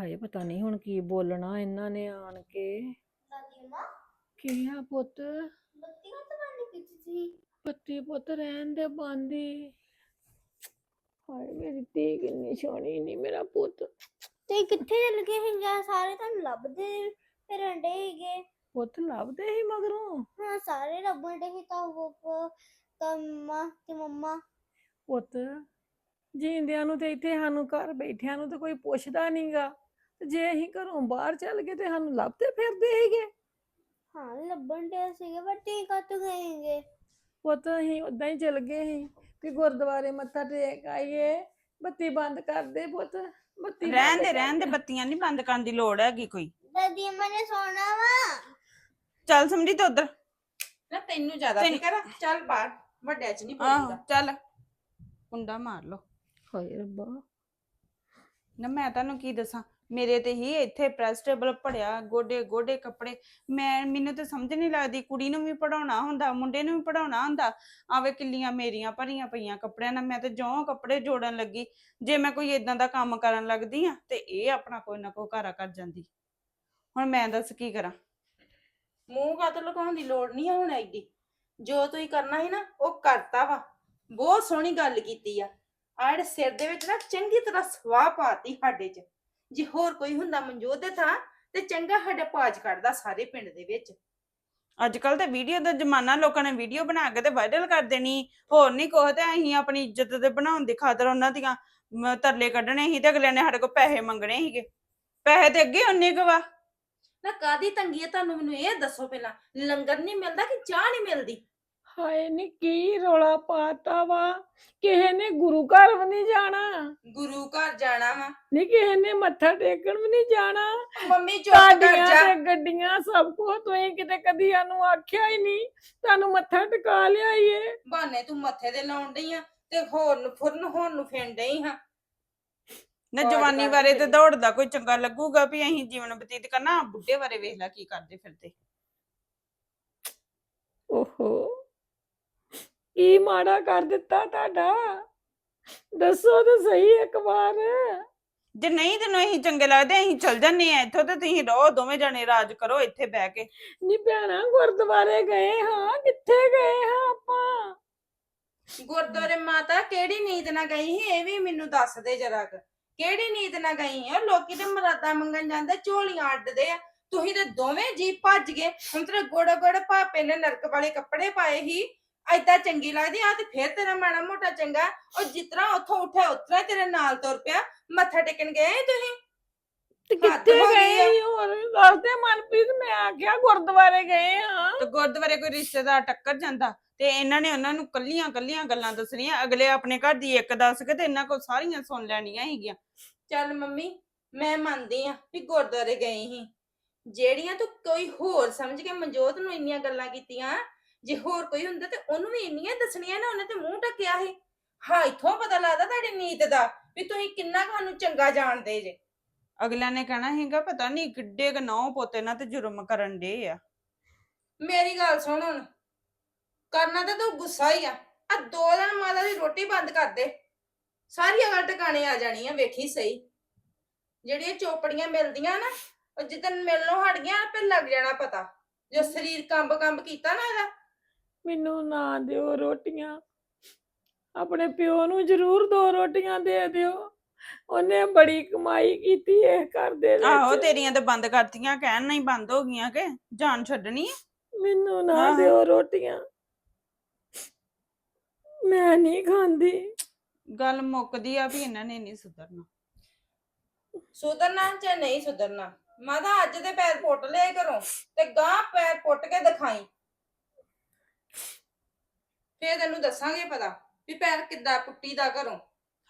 ਹਾਏ ਪਤਾ ਨਹੀਂ ਹੁਣ ਕੀ ਬੋਲਣਾ ਇਹਨਾਂ ਨੇ ਆਣ ਕੇ। ਦਾਦੀ ਮਾਂ। ਕੀ ਆ ਪੁੱਤ। ਬੱਤੀਆਂ ਤਾਂ ਬੰਦ ਕੀਤੀ ਸੀ ਪੱਤੀ ਪੁੱਤ ਰਹਿਣ ਦੇ ਬਾਂਦੀ ਹਾਏ ਮੇਰੀ ਧੀ ਕਿੰਨੀ ਸੋਹਣੀ ਨਹੀਂ ਮੇਰਾ ਪੁੱਤ। ਤੇ ਕਿੱਥੇ ਚਲ ਗਏ ਹੈਗਾ ਸਾਰੇ ਤੁਹਾਨੂੰ ਲੱਭਦੇ ਫਿਰਨ ਡੇ ਹੈਗੇ ਪੁੱਤ ਲੱਭਦੇ ਹੀ ਮਗਰੋਂ? ਹਾਂ ਸਾਰੇ ਲੱਭਣ ਡੇ ਸੀ ਤਾਂ ਉਹ ਮੰਮਾ ਤੇ ਮੰਮਾ। ਪੁੱਤ ਜੀਂਦਿਆਂ ਨੂੰ ਤੇ ਇੱਥੇ ਸਾਨੂੰ ਘਰ ਬੈਠਿਆਂ ਨੂੰ ਤੇ ਕੋਈ ਪੁੱਛਦਾ ਨਹੀਂਗਾ ਤੇ ਜੇ ਅਸੀਂ ਘਰੋਂ ਬਾਹਰ ਚੱਲ ਗਏ ਤੇ ਸਾਨੂੰ ਲੱਭਦੇ ਫਿਰਦੇ ਹੈਗੇ ਹਾਂ ਲੱਭਣ ਡੇ ਸੀਗੇ ਪਰ ਤੇ ਕੱਟ ਗਏ ਹੈਗੇ ਪੁੱਤ ਅਸੀਂ ਉਦਾਂ ਹੀ ਚੱਲ ਗਏ ਸੀ ਕਿ ਗੁਰਦੁਆਰੇ ਮੱਥਾ ਟੇਕ ਆਈਏ ਬੱਤੀ ਬੰਦ ਕਰ ਦੇ ਪੁੱਤ ਬੱਤੀ ਰਹਿਣ ਬੰਦ ਦੇ ਰਹਿਣ ਦੇ ਬੱਤੀਆਂ ਨਹੀਂ ਬੰਦ ਕਰਨ ਦੀ ਲੋੜ ਹੈਗੀ ਕੋਈ। ਦਾਦੀ ਅੰਮਾ ਨੇ ਸੋਣਾ ਵਾ। ਚੱਲ ਸਮਝੀ ਤੇ ਉਧਰ। ਨਾ ਤੈਨੂੰ ਜ਼ਿਆਦਾ ਤੈਨੂੰ- ਫਿਕਰ ਆ। ਚੱਲ ਬਾਹਰ ਵੱਡਿਆਂ ਚ ਨਹੀਂ ਆਹੋ ਚੱਲ। ਕੁੰਡਾ ਮਾਰ ਲੋ ਹਾਏ ਰੱਬਾ। ਨਾ ਮੈਂ ਤੁਹਾਨੂੰ ਕੀ ਦੱਸਾਂ? ਮੇਰੇ ਤੇ ਹੀ ਇੱਥੇ ਪ੍ਰੈਸ ਟੇਬਲ ਪੜਿਆ ਗੋਡੇ ਗੋਡੇ ਕੱਪੜੇ। ਮੈਂ, ਮੈਨੂੰ ਤੇ ਸਮਝ ਨਹੀਂ ਲੱਗਦੀ, ਕੁੜੀ ਨੂੰ ਵੀ ਪੜਾਉਣਾ ਹੁੰਦਾ, ਮੁੰਡੇ ਨੂੰ ਵੀ ਪੜਾਉਣਾ ਹੁੰਦਾ। ਆਵੇ ਕਿੱਲੀਆਂ ਮੇਰੀਆਂ ਭਰੀਆਂ ਪਈਆਂ ਕੱਪੜਿਆਂ ਨਾਲ, ਮੈਂ ਤੇ ਜੋਂ ਕੱਪੜੇ ਜੋੜਨ ਲੱਗੀ। ਜੇ ਮੈਂ ਕੋਈ ਇਦਾਂ ਦਾ ਕੰਮ ਕਰਨ ਲੱਗਦੀ ਆ ਤੇ ਇਹ ਆਪਣਾ ਕੋਈ ਨਾ ਕੋਈ ਘਾਰਾ ਕਰ ਜਾਂਦੀ। ਹੁਣ ਮੈਂ ਦੱਸ ਕੀ ਕਰਾਂ? ਮੂੰਹ ਕਾਤ ਲਗਾਉਣ ਦੀ ਲੋੜ ਨਹੀਂ ਆ ਹੁਣ ਐਡੀ। ਜੋ ਤੁਸੀਂ ਕਰਨਾ ਸੀ ਨਾ, ਉਹ ਕਰਤਾ ਵਾ। ਬਹੁਤ ਸੋਹਣੀ ਗੱਲ ਕੀਤੀ ਆ। ਆੜ ਸਿਰ ਦੇ ਵਿੱਚ ਨਾ ਚੰਗੀ ਤਰ੍ਹਾਂ ਸਵਾਹ ਪਾਤੀ ਸਾਡੇ ਚ। ਜੇ ਹੋਰ ਕੋਈ ਹੁੰਦਾ ਮਨਜੋਤ ਦੇ ਥਾਂ ਤੇ ਚੰਗਾ ਸਾਡਾ ਪਾਜ ਕੱਢਦਾ ਸਾਰੇ ਪਿੰਡ ਦੇ ਵਿੱਚ। ਅੱਜ ਕੱਲ ਤੇ ਵੀਡੀਓ ਦਾ ਜ਼ਮਾਨਾ ਲੋਕਾਂ ਨੇ ਵੀਡੀਓ ਬਣਾ ਕੇ ਤੇ ਵਾਇਰਲ ਕਰ ਦੇਣੀ। ਹੋਰ ਨਹੀਂ ਕੁਛ ਤੇ ਅਸੀਂ ਆਪਣੀ ਇੱਜ਼ਤ ਦੇ ਬਣਾਉਣ ਦੀ ਖਾਤਰ ਉਹਨਾਂ ਦੀਆਂ ਮ, ਤਰਲੇ ਕੱਢਣੇ ਸੀ ਤੇ ਅਗਲੇ ਨੇ ਸਾਡੇ ਕੋਲ ਪੈਸੇ ਮੰਗਣੇ ਸੀਗੇ। ਪੈਸੇ ਤੇ ਅੱਗੇ ਕੁ ਵਾ। ਨਾ ਕਾਦੀ ਤੰਗੀ ਹੈ ਤੁਹਾਨੂੰ ਮੈਨੂੰ ਇਹ ਦੱਸੋ ਪਹਿਲਾਂ। ਲੰਗਰ ਨਹੀਂ ਮਿਲਦਾ ਕਿ ਚਾਹ ਨਹੀਂ ਮਿਲਦੀ? ਹਾਏ ਨੀ ਕੀ ਰੌਲਾ ਪਾਤਾ ਵਾ। ਕਿਸੇ ਨੇ ਗੁਰੂ ਘਰ ਵੀ ਨਹੀਂ ਜਾਣਾ। ਗੁਰੂ ਘਰ ਜਾਣਾ ਵਾ। ਨੀ ਕਿਸੇ ਨੇ ਮੱਥਾ ਟੇਕਣ ਵੀ ਨਹੀਂ ਜਾਣਾ। ਮੰਮੀ ਚੁੱਪ ਕਰ ਗੱਡੀਆਂ ਜਾ। ਤੇ ਗੱਡੀਆਂ ਸਭ ਕੁਝ ਤੁਸੀਂ ਕਿਤੇ ਕਦੀ ਸਾਨੂੰ ਆਖਿਆ ਹੀ ਨਹੀਂ ਤੁਹਾਨੂੰ ਮੱਥਾ ਟਿਕਾ ਲਿਆਈਏ ਬਹਾਨੇ ਤੂੰ ਮੱਥੇ ਦੇ ਲਾਉਣ ਡਈ ਆ ਤੇ ਹੋਰ ਨੂੰ ਫੁਰਨ ਹੋਣ ਨੂੰ ਫੇਣ ਡਈ ਹਾਂ ਨਾ ਜਵਾਨੀ ਬਾਰੇ ਤੇ ਲਈ। ਦੌੜਦਾ ਕੋਈ ਚੰਗਾ ਲੱਗੂਗਾ ਵੀ ਅਸੀਂ ਜੀਵਨ ਬਤੀਤ ਕਰਨਾ। ਬੁੱਢੇ ਬਾਰੇ ਵੇਖ ਲੈ ਕੀ ਕਰਦੇ ਫਿਰਦੇ। ਕੀ ਮਾੜਾ ਕਰ ਦਿੱਤਾ ਤੁਹਾਡਾ? ਦੱਸੋ ਤੇ ਸਹੀ ਇੱਕ ਵਾਰ। ਜੇ ਨਹੀਂ ਤੈਨੂੰ ਅਸੀਂ ਚੰਗੇ ਲੱਗਦੇ ਅਸੀਂ ਚੱਲ ਜੰਨੇ ਆ ਇੱਥੋਂ ਤੇ ਤੁਸੀਂ ਰਹੋ ਦੋਵੇਂ ਜਣੇ ਰਾਜ ਕਰੋ ਇੱਥੇ ਬਹਿ ਕੇ। ਨੀ ਭੈਣਾ ਗੁਰਦੁਆਰੇ ਗਏ ਹਾਂ। ਕਿੱਥੇ ਗਏ ਹਾਂ ਆਪਾਂ? ਗੁਰਦੁਆਰੇ ਮਾਤਾ ਕਿਹੜੀ ਨੀਤ ਨਾਲ ਗਈ ਸੀ? ਇਹ ਵੀ ਮੈਨੂੰ ਦੱਸ ਦੇ ਜਰਾ ਕੁ। ਕਿਹੜੀ ਨੀਤ ਨਾਲ ਗਈ ਆ ਲੋਕੀ ਤੇ ਮਰਾਦਾ ਮੰਗਣ ਜਾਂਦੇ ਝੋਲੀਆਂ ਅੱਡਦੇ ਆ। ਤੁਸੀਂ ਤੇ ਦੋਵੇਂ ਜੀ ਭੱਜ ਗਏ। ਹੁਣ ਤੇਰੇ ਗੋੜਾ ਗੋੜਾ ਭਾਪੇ ਨੇ ਨਰਕ ਵਾਲੇ ਕੱਪੜੇ ਪਾਏ ਸੀ। ਐਦਾਂ ਚੰਗੀ ਲੱਗਦੀ ਆ ਤੇ ਫੇਰ ਤੇਰਾ ਮਾੜਾ ਮੋਟਾ ਚੰਗਾ। ਉਹ ਜਿਤਨਾ ਉੱਥੋਂ ਉੱਠਿਆ ਉਤਰਾ ਤੇਰੇ ਨਾਲ ਤੁਰ ਪਿਆ। ਮੱਥਾ ਟੇਕਣ ਗਏ ਤੁਸੀਂ? ਤੇ ਹੱਦ ਕਿੱਥੇ ਹੋ ਗਈ ਗਏ ਆ। ਹੋਰ ਦੱਸਦੇ ਮਨਪ੍ਰੀਤ ਮੈਂ ਆਖਿਆ ਗੁਰਦੁਆਰੇ ਗਏ ਹਾਂ ਤੇ ਗੁਰਦੁਆਰੇ ਕੋਈ ਰਿਸ਼ਤੇਦਾਰ ਟੱਕਰ ਜਾਂਦਾ ਤੇ ਇਹਨਾਂ ਨੇ ਉਹਨਾਂ ਨੂੰ ਕੱਲੀਆਂ ਕੱਲੀਆਂ ਗੱਲਾਂ ਦੱਸਣੀਆਂ। ਅਗਲੇ ਆਪਣੇ ਘਰ ਦੀ ਇੱਕ ਦੱਸ ਕੇ ਤੇ ਇਹਨਾਂ ਕੋਲ ਸਾਰੀਆਂ ਸੁਣ ਲੈਣੀਆਂ ਹੈਗੀਆਂ। ਚੱਲ ਮੰਮੀ ਮੈਂ ਮੰਨਦੀ ਆ ਵੀ ਗੁਰਦੁਆਰੇ ਗਈ ਸੀ। ਜਿਹੜੀਆਂ ਤੂੰ ਕੋਈ ਹੋਰ ਸਮਝ ਕੇ ਮਨਜੋਤ ਨੂੰ ਇੰਨੀਆਂ ਗੱਲਾਂ ਕੀਤੀਆਂ ਜੇ ਹੋਰ ਕੋਈ ਹੁੰਦਾ ਤੇ ਉਹਨੂੰ ਵੀ ਇੰਨੀਆਂ ਦੱਸਣੀਆਂ ਨਾ ਉਹਨੇ ਤੇ ਮੂੰਹ ਟੱਕਿਆ ਸੀ। ਹਾਂ ਇੱਥੋਂ ਪਤਾ ਲੱਗਦਾ ਤੁਹਾਡੀ ਨੀਤ ਦਾ ਵੀ ਤੁਸੀਂ ਕਿੰਨਾ ਕੁ ਸਾਨੂੰ ਚੰਗਾ ਜਾਣਦੇ ਜੇ। ਅਗਲਿਆਂ ਨੇ ਕਹਿਣਾ ਹੈਗਾ ਪਤਾ ਨਹੀਂ ਕਿੱਡੇ ਕ ਨੌ ਪੋਤੇ ਨਾਲ ਤੇ ਜੁਰਮ ਕਰਨ ਦੇ ਆ। ਮੇਰੀ ਗੱਲ ਸੁਣ ਹੁਣ। ਕਰਨਾ ਤਾਂ ਤੂੰ ਗੁੱਸਾ ਹੀ ਆ। ਆ ਦੋ ਦਿਨ ਮਾਤਾ ਦੀ ਰੋਟੀ ਬੰਦ ਕਰ ਦੇ। ਸਾਰੀ ਅਗਲ ਟਿਕਾਣੇ ਆ ਜਾਣੀ ਆ ਵੇਖੀ ਸਹੀ। ਜਿਹੜੀਆਂ ਚੋਪੜੀਆਂ ਮਿਲਦੀਆਂ ਨਾ ਉਹ ਜਿੱਦਨ ਮਿਲਣੋਂ ਹਟ ਗਿਆ ਆਪੇ ਲੱਗ ਜਾਣਾ ਪਤਾ। ਜੋ ਸਰੀਰ ਕੰਬ ਕੰਬ ਕੀਤਾ ਨਾ ਇਹਦਾ। ਮੈਨੂੰ ਨਾ ਦਿਓ ਰੋਟੀਆਂ। ਆਪਣੇ ਪਿਓ ਨੂੰ ਜ਼ਰੂਰ ਦੋ ਰੋਟੀਆਂ ਦੇ ਦਿਓ। ਉਹਨੇ ਬੜੀ ਕਮਾਈ ਕੀਤੀ ਇਹ ਘਰ ਦੇ ਵਿੱਚ। ਆਹੋ ਤੇਰੀਆਂ ਤੇ ਬੰਦ ਕਰਤੀਆਂ ਕਹਿਣ ਨਹੀਂ ਬੰਦ ਹੋ ਗਈਆਂ ਕਿ ਜਾਨ ਛੱਡਣੀ। ਮੈਨੂੰ ਨਾ ਆਹੋ। ਦਿਓ ਰੋਟੀਆਂ। ਮੈਂ ਨਹੀਂ ਖਾਂਦੀ। ਗੱਲ ਮੁੱਕਦੀ ਆ ਵੀ ਇਹਨਾਂ ਨੇ ਨਹੀਂ ਸੁਧਰਨਾ। ਸੁਧਰਨਾ ਜਾਂ ਨਹੀਂ ਸੁਧਰਨਾ? ਮਾਤਾ ਅੱਜ ਦੇ ਪੈਰ ਪੁੱਟ ਲਿਆ ਕਰੋ ਤੇ ਗਾਂ ਪੈਰ ਪੁੱਟ ਕੇ ਦਿਖਾਈ। ਫੇਰ ਤੈਨੂੰ ਦੱਸਾਂਗੇ ਪਤਾ ਵੀ ਪੈਰ ਕਿੱਦਾਂ ਪੁੱਟੀ ਦਾ ਘਰੋਂ।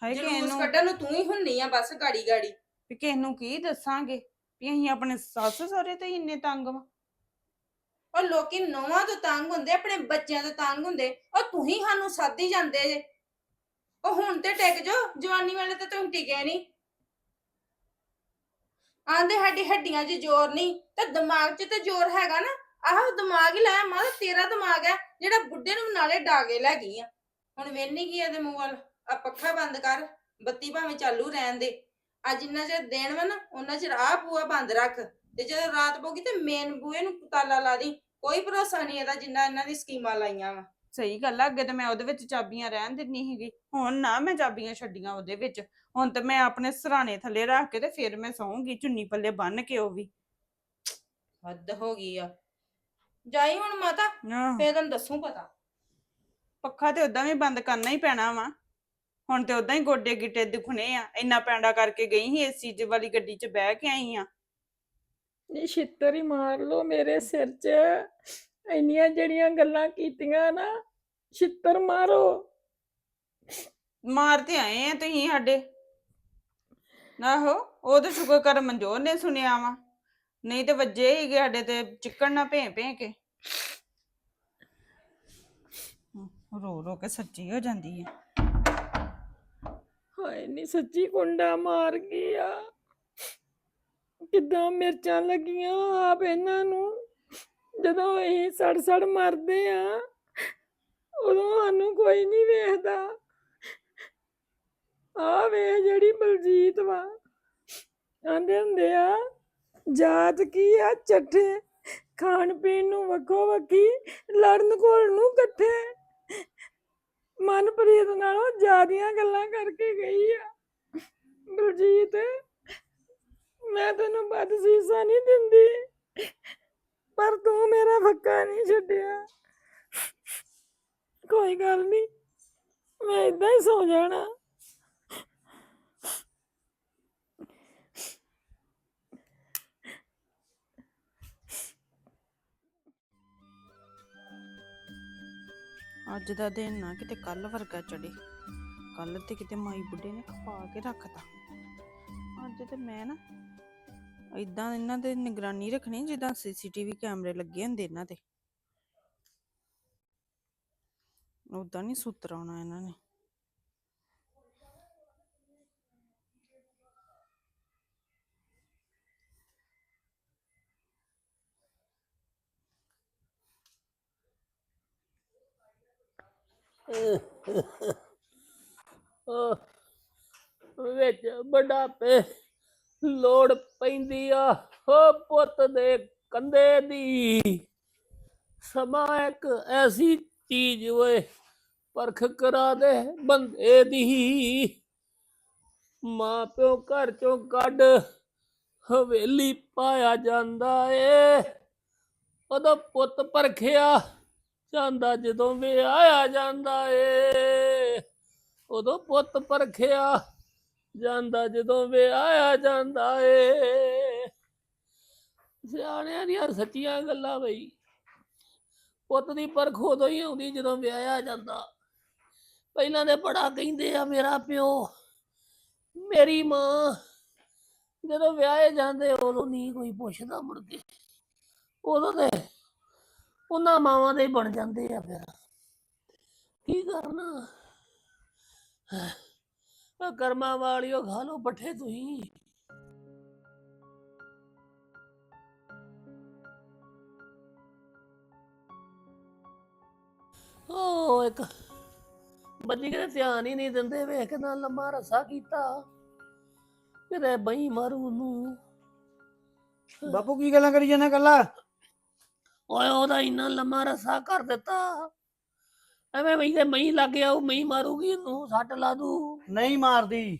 ਹਾਏ ਕਿ ਜਲੂਸ ਇਹਨੂੰ ਕੱਢਣ ਨੂੰ ਤੂੰ ਹੀ ਹੁੰਨੀ ਆ ਬਸ ਗਾੜੀ ਗਾੜੀ ਵੀ ਕਿਸ ਨੂੰ ਕੀ ਦੱਸਾਂਗੇ ਵੀ ਅਸੀਂ ਆਪਣੇ ਸੱਸ ਸਹੁਰੇ ਤੇ ਹੀ ਇੰਨੇ ਤੰਗ ਵਾ। ਉਹ ਲੋਕੀ ਨੌਵਾਂ ਤੋਂ ਤੰਗ ਹੁੰਦੇ ਆਪਣੇ ਬੱਚਿਆਂ ਤੋਂ ਤੰਗ ਹੁੰਦੇ ਉਹ ਤੂੰ ਹੀ ਸਾਨੂੰ ਸਾਦੀ ਜਾਂਦੇ ਜੇ। ਉਹ ਹੁਣ ਤੇ ਟਿਕ ਜੋ ਜਵਾਨੀ ਵੇਲੇ ਤੇ ਤੂੰ ਟਿਕੇ ਨਹੀਂ ਆਂਦੇ ਸਾਡੀ ਹੱਡੀਆਂ 'ਚ ਜ਼ੋਰ ਨਹੀਂ ਤੇ ਦਿਮਾਗ 'ਚ ਤੇ ਜ਼ੋਰ ਹੈਗਾ ਨਾ। ਆਹ ਦਿਮਾਗ ਹੀ ਲਾਇਆ ਮਾਂ ਤੇਰਾ ਦਿਮਾਗ ਹੈ ਜਿਹੜਾ ਬੁੱਢੇ ਨੂੰ ਨਾਲੇ ਡਾਗੇ ਲੈ ਗਈ ਆ। ਹੁਣ ਵੇਨੀ ਕੀ ਇਹਦੇ ਮੂੰਹ ਵੱਲ? ਆ ਪੱਖਾ ਬੰਦ ਕਰ ਬੱਤੀ ਭਾਵੇਂ ਚਾਲੂ ਰਹਿਣ ਦੇ। ਅੱਜ ਜਿੰਨਾ ਚਿਰ ਦੇਣ ਵਾ ਨਾ ਉਹਨਾਂ ਚਿਰ ਆਹ ਬੂਆ ਬੰਦ ਰੱਖ। ਤੇ ਜਦੋਂ ਰਾਤ ਪਊਗੀ ਤੇ ਮੇਨ ਬੂਏ ਨੂੰ ਤਾਲਾ ਲਾ ਦੀ। ਕੋਈ ਭਰੋਸਾ ਨਹੀਂ ਇਹਦਾ ਜਿੰਨਾ ਇਹਨਾਂ ਦੀ ਸਕੀਮਾਂ ਲਾਈਆਂ ਵਾ। ਸਹੀ ਗੱਲ ਆ ਅੱਗੇ ਤੇ ਮੈਂ ਉਹਦੇ ਵਿੱਚ ਚਾਬੀਆਂ ਰਹਿਣ ਦਿੰਨੀ ਸੀਗੀ। ਹੁਣ ਨਾ ਮੈਂ ਚਾਬੀਆਂ ਛੱਡੀਆਂ ਉਹਦੇ ਵਿੱਚ। ਹੁਣ ਤੇ ਮੈਂ ਆਪਣੇ ਸਰਾਣੇ ਥੱਲੇ ਰੱਖ ਕੇ ਤੇ ਫਿਰ ਮੈਂ ਸੌਂਗੀ ਚੁੰਨੀ ਪੱਲੇ ਬੰਨ ਕੇ ਉਹ ਵੀ। ਹੱਦ ਹੋ ਗਈ ਆ। ਜਾਈ ਹੁਣ ਮਾਤਾ ਆਹ, ਫੇਰ ਤੈਨੂੰ ਦੱਸੂ ਪਤਾ। ਪੱਖਾ ਤੇ ਉਦਾਂ ਵੀ ਬੰਦ ਕਰਨਾ ਹੀ ਪੈਣਾ ਵਾ। ਹੁਣ ਤੇ ਉਦਾਂ ਹੀ ਗੋਡੇ ਗਿੱਟੇ ਦੁਖਣੇ ਆ। ਇੰਨਾ ਪੈਂਡਾ ਕਰਕੇ ਗਈ ਸੀ ਏਸੀ ਚ ਵਾਲੀ ਗੱਡੀ 'ਚ ਬਹਿ ਕੇ ਆਈ ਆ। ਇਹ ਛਿੱਤਰ ਹੀ ਮਾਰ ਲੋ ਮੇਰੇ ਸਿਰ 'ਚ। ਇੰਨੀਆਂ ਜਿਹੜੀਆਂ ਗੱਲਾਂ ਕੀਤੀਆਂ ਨਾ ਛਿੱਤਰ ਮਾਰੋ। ਮਾਰ ਤੇ ਆਏ ਆ ਤੁਸੀਂ ਸਾਡੇ। ਆਹੋ ਉਹ ਤਾਂ ਸ਼ੁਕਰ ਕਰ ਮਨਜੋਰ ਨੇ ਸੁਣਿਆ ਵਾ। ਨਹੀਂ ਤੇ ਵੱਜੇ ਹੀਗੇ ਸਾਡੇ ਤੇ ਚਿੱਕਣ ਨਾ ਭੇ ਭੇ ਕੇ। ਰੋ ਰੋ ਕੇ ਸੱਚੀ ਹੋ ਜਾਂਦੀ ਹੈ ਹਾਏ ਨੀ ਸੱਚੀ ਕੁੰਡਾ ਮਾਰ ਗਈ ਕਿੱਦਾਂ ਮਿਰਚਾਂ ਲੱਗੀਆਂ ਆਪ ਇਹਨਾਂ ਨੂੰ। ਜਦੋਂ ਅਸੀਂ ਸੜ ਸੜ ਮਰਦੇ ਆ, ਉਦੋਂ ਸਾਨੂੰ ਕੋਈ ਨਹੀਂ ਵੇਖਦਾ। ਆ ਵੇ ਜਿਹੜੀ ਬਲਜੀਤ ਵਾ। ਆਂਦੇ ਹੁੰਦੇ ਆ ਜਾਤ ਕੀ ਆ ਚੱਠੇ? ਖਾਣ ਪੀਣ ਨੂੰ ਵੱਖੋ ਵੱਖੀ, ਲੜਨ ਕੋਲ ਨੂੰ ਇਕੱਠੇ। ਮਨਪ੍ਰੀਤ ਨਾਲੋਂ ਜ਼ਿਆਦੀਆਂ ਗੱਲਾਂ ਕਰਕੇ ਗਈ ਆ। ਬਲਜੀਤ, ਮੈਂ ਤੈਨੂੰ ਬਦਸ਼ੀਸਾ ਨਹੀਂ ਦਿੰਦੀ, ਪਰ ਤੂੰ ਮੇਰਾ ਫੱਕਾ ਨਹੀਂ ਛੱਡਿਆ। ਕੋਈ ਗੱਲ ਨਹੀਂ, ਮੈਂ ਇਦਾਂ ਹੀ ਸੌ ਜਾਣਾ। ਅੱਜ ਦਾ ਦਿਨ ਨਾ ਕਿਤੇ ਕੱਲ ਵਰਗਾ ਚੜੇ ਕੱਲ ਤੇ ਕਿਤੇ ਮਾਈ ਬੁੱਢੇ ਨੇ ਖਪਾ ਕੇ ਰੱਖਤਾ। ਅੱਜ ਤੇ ਮੈਂ ਨਾ ਇਦਾਂ ਇਹਨਾਂ ਦੇ ਨਿਗਰਾਨੀ ਰੱਖਣੀ ਜਿੱਦਾਂ ਸੀਸੀਟੀਵੀ ਕੈਮਰੇ ਲੱਗੇ ਹੁੰਦੇ ਇਹਨਾਂ ਤੇ ਉਦਾਂ ਨਹੀਂ ਸੁਤਰ ਆਉਣਾ ਇਹਨਾਂ ਨੇ ਉਹ ਵਿੱਚ ਬੁਢਾਪੇ ਲੋੜ ਪੈਂਦੀ ਆ, ਹੋ ਪੁੱਤ ਦੇ ਕੰਦੇ ਦੀ। ਸਮਾਂ ਇੱਕ ਐਸੀ ਚੀਜ਼ ਓਏ, ਪਰਖ ਕਰਾ ਦੇ ਬੰਦੇ ਦੀ। ਮਾਂ ਪਿਓ ਘਰ ਚੋਂ ਕੱਢ ਹਵੇਲੀ ਪਾਇਆ ਜਾਂਦਾ ਏ। ਉਹਦਾ ਪੁੱਤ ਪਰਖਿਆ ਜਾਂਦਾ ਜਦੋਂ ਵਿਆਹਿਆ ਜਾਂਦਾ ਏ। ਉਦੋਂ ਪੁੱਤ ਪਰਖਿਆ ਜਾਂਦਾ ਜਦੋਂ ਵਿਆਹਿਆ ਜਾਂਦਾ ਏ। ਸਿਆਣਿਆਂ ਦੀਆਂ ਸੱਚੀਆਂ ਗੱਲਾਂ ਬਈ। ਪੁੱਤ ਦੀ ਪਰਖ ਉਦੋਂ ਹੀ ਆਉਂਦੀ ਜਦੋਂ ਵਿਆਹਿਆ ਜਾਂਦਾ। ਪਹਿਲਾਂ ਦੇ ਬੜਾ ਕਹਿੰਦੇ ਆ, ਮੇਰਾ ਪਿਓ, ਮੇਰੀ ਮਾਂ। ਜਦੋਂ ਵਿਆਹੇ ਜਾਂਦੇ ਉਦੋਂ ਨਹੀਂ ਕੋਈ ਪੁੱਛਦਾ ਮੁੜ ਕੇ। ਉਦੋਂ ਤੇ ਉਹਨਾਂ ਮਾਵਾਂ ਦੇ ਬਣ ਜਾਂਦੇ ਆ ਫਿਰ। ਕੀ ਕਰਨਾ? ਆ ਕਰਮਾਂ ਵਾਲਿਓ ਖਾ ਲੋ ਪੱਠੇ ਤੁਸੀਂ। ਉਹ ਇੱਕ ਬੱਜੀ ਕਿਤੇ ਧਿਆਨ ਹੀ ਨਹੀਂ ਦਿੰਦੇ, ਵੇਖ ਕਿੰਨਾ ਲੰਮਾ ਰੱਸਾ ਕੀਤਾ। ਕਿਤੇ ਬਈ ਮਾਰੂ ਨੂੰ ਬਾਪੂ, ਕੀ ਗੱਲਾਂ ਕਰੀ ਜਾਂਦਾ ਕੱਲਾ? ਓਏ ਉਹਦਾ ਇੰਨਾ ਲੰਮਾ ਰੱਸਾ ਕਰ ਦਿੱਤਾ। ਐਵੇਂ ਬਈ ਤੇ ਮਈ ਲੱਗ ਗਿਆ ਉਹ ਮਈ ਮਾਰੂਗੀ ਇਹਨੂੰ ਸੱਟ ਲਾ ਦੂ। ਨਹੀਂ ਮਾਰਦੀ।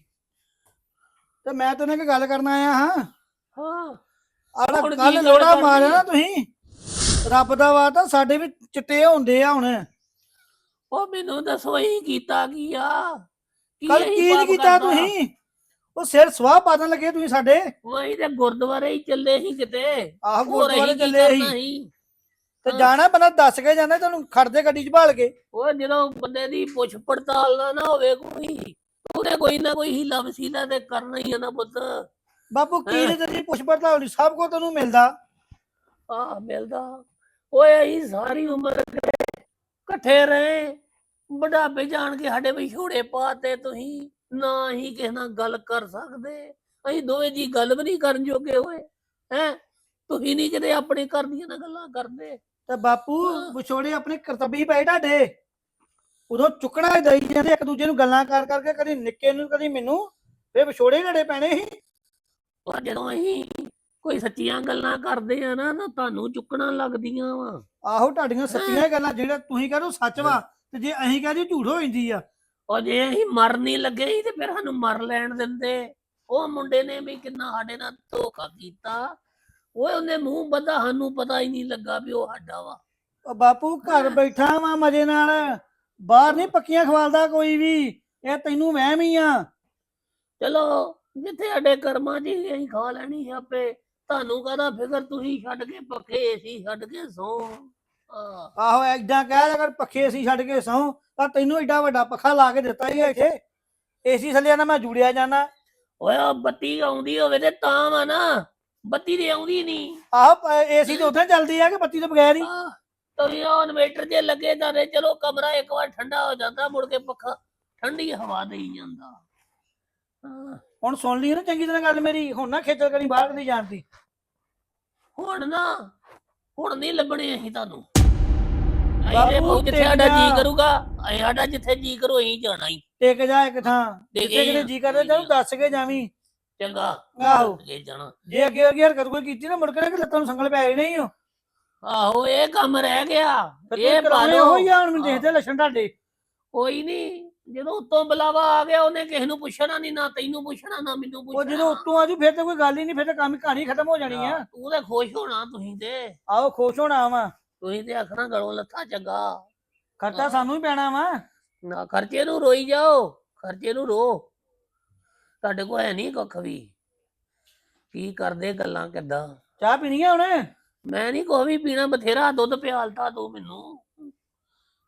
ਤੇ ਮੈਂ ਤੈਨੂੰ ਇੱਕ ਗੱਲ ਕਰਨ ਆਇਆ ਹਾਂ। ਹਾਂ। ਆੜਾ ਹੁਣ ਕੀ ਕੱਲ ਗੱਲ ਲੋੜਾ ਕਰਨੀ? ਮਾਰਿਆ? ਨਾ ਤੁਸੀਂ। ਰੱਬ ਦਾ ਵਾਤਾ ਸਾਡੇ ਵੀ ਚਿੱਟੇ ਹੁੰਦੇ ਆ ਹੁਣ। ਉਹ ਮੈਨੂੰ ਦੱਸੋ ਹੀ ਕੀਤਾ ਕੀ ਆ? ਕੀ ਕੱਲ ਅਸੀਂ ਕੀ ਨੀ ਪਾਪ ਕੀਤਾ ਕਰਨਾ? ਤੁਸੀਂ? ਉਹ ਸਿਰ ਸਵਾਹ ਪਾਦਣ ਲੱਗੇ ਤੁਸੀਂ ਸਾਡੇ। ਵਹੀਂ ਤੇ ਗੁਰਦੁਆਰੇ ਹੀ ਚੱਲੇ ਸੀ ਕਿਤੇ। ਆਹ ਹੋਰ ਗੁਰਦੁਆਰੇ ਅਸੀਂ ਕੀ ਚੱਲੇ ਕਰਨਾ ਸੀ। ਸੀ? ਤੇ। ਜਾਣਾ ਬੰਦਾ ਦੱਸ ਕੇ ਜਾਂਦਾ ਤੁਹਾਨੂੰ ਖੜਦੇ ਗੱਡੀ 'ਚ ਭਾਲ ਕੇ। ਉਹ ਜਦੋਂ ਬੰਦੇ ਦੀ ਪੁੱਛ ਪੜਤਾਲ ਨਾ ਨਾ ਹੋਵੇ ਕੋਈ ਉਹਨੇ ਕੋਈ ਨਾ ਕੋਈ ਹੀਲਾ ਵਸੀਲਾ ਤੇ ਕਰਨਾ ਹੀ ਆ ਨਾ ਪੁੱਤ। ਬਾਪੂ ਕੀ। ਨੇ ਤੇਰੀ ਪੁੱਛ ਪੜਤਾਲ ਹੋਣੀ ਸਭ ਕੋ ਤੈਨੂੰ ਮਿਲਦਾ। ਆ ਮਿਲਦਾ। ਓਏ ਅਸੀਂ ਸਾਰੀ ਉਮਰ ਇਕੱਠੇ ਰਹੇ। ਬੁਢਾਪੇ ਜਾਣ ਕੇ ਸਾਡੇ ਵਿਛੋੜੇ ਪਾਤੇ ਤੁਸੀਂ ਨਾ ਹੀ ਕਿਸੇ ਨਾਲ ਗੱਲ ਕਰ ਸਕਦੇ। ਅਸੀਂ ਦੋਵੇਂ ਜੀ ਗੱਲ ਵੀ ਨਹੀਂ ਕਰਨ ਜੋਗੇ ਹੋਏ ਹੈ? ਤੁਸੀਂ ਨਹੀਂ ਕਿਤੇ ਆਪਣੇ ਘਰ ਦੀਆਂ ਨਾ ਗੱਲਾਂ ਕਰਦੇ। ਤੇ ਬਾਪੂ। ਵਿਛੋੜੇ ਆਪਣੇ ਕਰਤੱਬੀ ਪਏ ਤੁਹਾਡੇ। ਉਦੋਂ ਚੁੱਕਣਾ ਹੀ ਦਈ ਜਾਂਦੇ ਇੱਕ ਦੂਜੇ ਨੂੰ ਗੱਲਾਂ ਕਰ ਕਰਕੇ ਕਦੀ ਨਿੱਕੇ ਨੂੰ ਕਦੀ ਮੈਨੂੰ। ਫੇ ਵਿਛੋੜੇ ਘੜੇ ਪੈਣੇ ਸੀ। ਪਰ ਜਦੋਂ ਅਸੀਂ ਕੋਈ ਸੱਚੀਆਂ ਗੱਲਾਂ ਕਰਦੇ ਆ ਨਾ ਤਾਂ ਤੁਹਾਨੂੰ ਚੁੱਕਣਾ ਲੱਗਦੀਆਂ ਵਾ। ਆਹੋ ਤੁਹਾਡੀਆਂ ਸੱਚੀਆਂ ਗੱਲਾਂ ਜਿਹੜਾ ਤੁਸੀਂ ਕਹਿੰਦੇ ਹੋ ਸੱਚ ਵਾ ਤੇ ਜੇ ਅਸੀਂ ਕਹਿੰਦੇ ਝੂਠ ਹੋ ਜਾਂਦੀ ਆ। ਉਹ ਜੇ ਅਸੀਂ ਮਰ ਨਹੀਂ ਲੱਗੇ ਸੀ ਤੇ ਫਿਰ ਸਾਨੂੰ ਮਰ ਲੈਣ ਦਿੰਦੇ। ਉਹ ਮੁੰਡੇ ਨੇ ਵੀ ਕਿੰਨਾ ਸਾਡੇ ਨਾਲ ਧੋਖਾ ਕੀਤਾ। ਓਏ ਉਹਨੇ ਮੂੰਹ ਬੱਧਾ ਸਾਨੂੰ ਪਤਾ ਹੀ ਨਹੀਂ ਲੱਗਾ ਵੀ ਉਹ ਸਾਡਾ ਵਾ। ਉਹ ਬਾਪੂ ਘਰ ਬੈਠਾ ਵਾਂ ਮਜੇ ਨਾਲ। ਬਾਹਰ ਨਹੀਂ ਪੱਕੀਆਂ ਖਵਾਲਦਾ ਕੋਈ ਵੀ। ਇਹ ਤੈਨੂੰ ਵਹਿਮ ਹੀ ਆ। ਚਲੋ ਜਿੱਥੇ ਸਾਡੇ ਕਰਮਾਂ 'ਚ ਅਸੀਂ ਖਾ ਲੈਣੀ ਸੀ ਆਪੇ। ਤੁਹਾਨੂੰ ਕਹਦਾ ਫਿਕਰ? ਤੁਸੀਂ ਛੱਡ ਕੇ ਪੱਕੇ ਸੀ ਛੱਡ ਕੇ ਸੋ। ਆਹੋ। ਐਦਾਂ ਕਹਿ ਅਗਰ ਪੱਖੇ ਅਸੀਂ ਛੱਡ ਕੇ ਸੌ ਤਾਂ ਤੈਨੂੰ ਏਡਾ ਵੱਡਾ ਪੱਖਾ ਲਾ ਕੇ ਦਿੱਤਾ ਹੀ ਇੱਥੇ। ਏਸੀ ਥੱਲੇ ਨਾ ਮੈਂ ਜੁੜਿਆ ਜਾਣਾ ਓਏ ਬੱਤੀ ਆਉਂਦੀ ਹੋਵੇ ਤੇ ਤਾਂ ਵਾ ਨਾ। ਬੱਤੀ ਤੇ ਆਉਂਦੀ ਨਹੀਂ। ਆਹੋ ਏਸੀ ਤੇ ਉੱਥੇ ਚੱਲਦੀ ਆ ਕਿ ਬੱਤੀ ਤੋਂ ਬਗੈਰ ਹੀ? ਤੁਸੀਂ ਉਹ ਇਨਵੇਟਰ ਜੇ ਲੱਗੇ ਤਾਂ ਰੇ ਚਲੋ ਕਮਰਾ ਇੱਕ ਵਾਰ ਠੰਡਾ ਹੋ ਜਾਂਦਾ ਮੁੜ ਕੇ ਪੱਖਾ ਠੰਡੀ ਹਵਾ ਦੇਈ ਜਾਂਦਾ। ਹੁਣ ਸੁਣ ਲਈ ਨਾ ਚੰਗੀ ਤਰ੍ਹਾਂ ਗੱਲ ਮੇਰੀ ਹੁਣ ਨਾ ਖੇਚਲ ਕਰੀ ਬਾਹਰ ਨਹੀਂ ਜਾਣਦੀ ਹੁਣ ਨਾ ਹੁਣ ਨਹੀਂ ਲੱਭਣੇ ਅਸੀਂ ਤੁਹਾਨੂੰ। ਅਰੇ ਬਹੁਤ ਜਿੱਥੇ ਸਾਡਾ ਜੀ। ਕਰੂਗਾ ਸਾਡਾ ਜਿੱਥੇ ਜੀ ਕਰੂ ਅਸੀਂ ਜਾਣਾ ਹੀ। ਟਿਕ ਜਾ ਇੱਕ ਥਾਂ। ਜਿੱਥੇ ਕਿਤੇ ਜੀ ਕਰਦਾ ਤੈਨੂੰ ਦੱਸ ਕੇ ਜਾਵੀਂ। ਚੰਗਾ। ਆਹੋ। ਅੱਗੇ ਜਾਣਾ। ਜੇ ਅੱਗੇ ਅੱਗੇ ਹਰਕਤ ਕੋਈ ਕੀਤੀ ਨਾ ਮੁੜ ਕੇ ਨਾ ਕਿ ਲੱਤਾਂ ਨੂੰ ਸੰਗਲ ਪੈ ਜਾਣੇ ਹੀ ਹੋ ਆਹੋ ਇਹ ਕੰਮ ਰਹਿ ਗਿਆ। ਇਹ ਪਾਲੋ ਉਹ ਹੀ ਹੁਣ ਮੈਨੂੰ ਦੇਖਦੇ ਲੱਛਣ ਤੁਹਾਡੇ। ਕੋਈ ਨਹੀਂ ਜਦੋਂ ਉੱਤੋਂ ਬੁਲਾਵਾ ਆ ਗਿਆ ਉਹਨੇ ਕਿਸੇ ਨੂੰ ਪੁੱਛਣਾ ਨਹੀਂ ਨਾ ਤੈਨੂੰ ਪੁੱਛਣਾ ਨਾ ਮੈਨੂੰ ਉਹ ਪੁੱਛਣਾ। ਜਦੋਂ ਉੱਤੋਂ ਆਜੂ ਫਿਰ ਤਾਂ ਕੋਈ ਗੱਲ ਹੀ ਨਹੀਂ ਫਿਰ ਤਾਂ ਕੰਮ ਕਹਾਣੀ ਖਤਮ ਹੋ ਜਾਣੀ ਆ। ਤੂੰ ਤੇ ਖੁਸ਼ ਹੋਣਾ ਤੁਸੀਂ ਤੇ। ਆਓ ਖੁਸ਼ ਹੋਣਾ ਵਾ। ਤੁਸੀਂ ਤੇ ਆਖਣਾ ਗਲੋਂ ਲੱਥਾ ਚੰਗਾ। ਖਰਚਾ ਸਾਨੂੰ ਹੀ ਪੈਣਾ ਵਾ। ਨਾ ਖਰਚੇ ਨੂੰ ਰੋਈ ਜਾਓ। ਖਰਚੇ ਨੂੰ ਰੋ। ਤੁਹਾਡੇ ਕੋਲ ਹੈ ਨਹੀਂ ਕੁੱਖ ਵੀ। ਕੀ ਕਰਦੇ ਗੱਲਾਂ ਕਿੱਦਾਂ? ਚਾਹ ਪੀਣੀ ਆ ਹੁਣ? ਮੈਂ ਨਹੀਂ ਕੋਈ ਵੀ ਪੀਣਾ ਬਥੇਰਾ ਦੁੱਧ ਪਿਆਲਤਾ ਤੂੰ ਮੈਨੂੰ।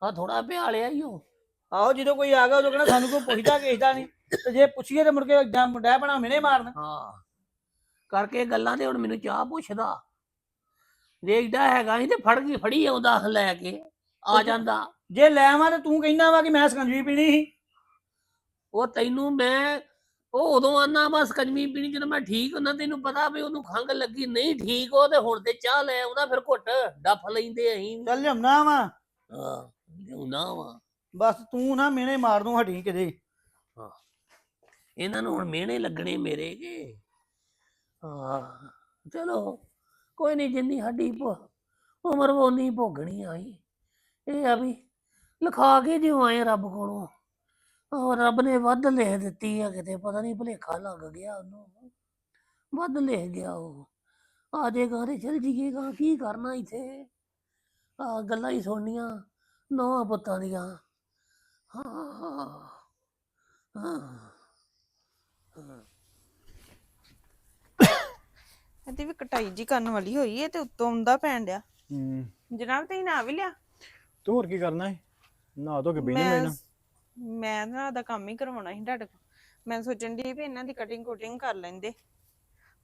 ਆ ਥੋੜਾ ਪਿਆਲਿਆ ਈ ਓ। ਆਹੋ ਜਦੋਂ ਕੋਈ ਆ ਗਿਆ ਉਦੋਂ ਕਹਿੰਦਾ ਸਾਨੂੰ ਕੋਈ ਪੁੱਛਦਾ ਕਿਸੇ ਨਹੀਂ ਤੇ ਜੇ ਪੁੱਛੀਏ ਤੇ ਮੁੜ ਕੇ ਜਾਂ ਮੁੰਡਾ ਬਣਾ ਮਿਹਣੇ ਮਾਰਨ। ਹਾਂ। ਕਰਕੇ ਗੱਲਾਂ ਤੇ ਹੁਣ ਮੈਨੂੰ ਚਾਹ ਪੁੱਛਦਾ। ਦੇਖਦਾ ਹੈਗਾ ਸੀ ਤੇ ਫੜ ਕੇ ਫੜੀ ਆਉਂਦਾ ਲੈ ਕੇ। ਆ ਜਾਂਦਾ। ਜੇ ਲੈ ਆਵਾਂ ਤੇ ਤੂੰ ਕਹਿੰਦਾ ਵਾ ਕਿ ਮੈਂ ਸਕੰਜਵੀ ਪੀਣੀ ਸੀ। ਉਹ ਤੈਨੂੰ ਮੈਂ ਉਹ ਉਦੋਂ ਆਨਾ ਬਸ ਕੰਜਮੀ ਪੀਣੀ ਜਦੋਂ ਮੈਂ ਠੀਕ ਹੁੰਦਾ ਤੈਨੂੰ ਪਤਾ ਵੀ ਉਹਨੂੰ ਖੰਗ ਲੱਗੀ ਨਹੀਂ ਠੀਕ ਉਹ ਤੇ ਹੁਣ ਤੇ ਚਾਹ ਲੈ ਆਉਂਦਾ ਫਿਰ ਘੁੱਟ ਡੱਫ ਲੈਂਦੇ ਅਸੀਂ ਚੱਲ ਲਿਆਉਣਾ ਵਾ। ਹਾਂ ਲਿਆਉਣਾ ਵਾ। ਬਸ ਤੂੰ ਨਾ ਮਿਹਣੇ ਮਾਰ ਦੂੰ ਹਟੀ ਕਿਤੇ। ਇਹਨਾਂ ਨੂੰ ਹੁਣ ਮਿਹਣੇ ਲੱਗਣੇ ਮੇਰੇ ਕੇ। ਹਾਂ ਚਲੋ ਕੋਈ ਨਹੀਂ ਜਿੰਨੀ ਸਾਡੀ ਭੁ- ਉਮਰ ਉਹ ਨਹੀਂ ਭੋਗਣੀ ਆਈ ਇਹ ਆ ਵੀ ਲਿਖਾ ਕੇ ਜਿਉਂ ਆਏ ਰੱਬ ਕੋਲੋਂ। ਉਹ ਰੱਬ ਨੇ ਵੱਧ ਲਿਖ ਦਿੱਤੀ ਆ ਕਿਤੇ ਪਤਾ ਨਹੀਂ ਭੁਲੇਖਾ ਲੱਗ ਗਿਆ ਉਹਨੂੰ। ਵੱਧ ਲਿਖ ਗਿਆ ਉਹ। ਆ ਜਾਏਗਾ ਤੇ ਚਲ ਜੀਏਗਾ ਕੀ ਕਰਨਾ ਇੱਥੇ? ਆ ਗੱਲਾਂ ਹੀ ਸੁਣਨੀਆਂ ਨੌਂ ਪੁੱਤਾਂ ਦੀਆਂ। ਹਾਂ ਹਾਂ ਹਾਂ। ਇਹਦੀ ਵੀ ਕਟਾਈ ਜੀ ਕਰਨ ਵਾਲੀ ਹੋਈ ਹੈ ਤੇ ਉੱਤੋਂ ਆਉਂਦਾ ਪੈਣ ਡਿਆ। ਹੂੰ। ਜਨਾਬ ਤੁਸੀਂ ਨਾ ਵੀ ਲਿਆ? ਤੂੰ ਹੋਰ ਕੀ ਕਰਨਾ ਹੈ ਨਾ ਧੋ ਕੇ ਮੈਂ ਮੈਂ ਨਾ ਦਾ ਕੰਮ ਹੀ ਕਰਵਾਉਣਾ ਸੀ ਤੁਹਾਡੇ ਕੋਲ। ਮੈਂ ਸੋਚਣ ਦੀ ਵੀ ਇਹਨਾਂ ਦੀ ਕਟਿੰਗ ਕੁਟਿੰਗ ਕਰ ਲੈਂਦੇ।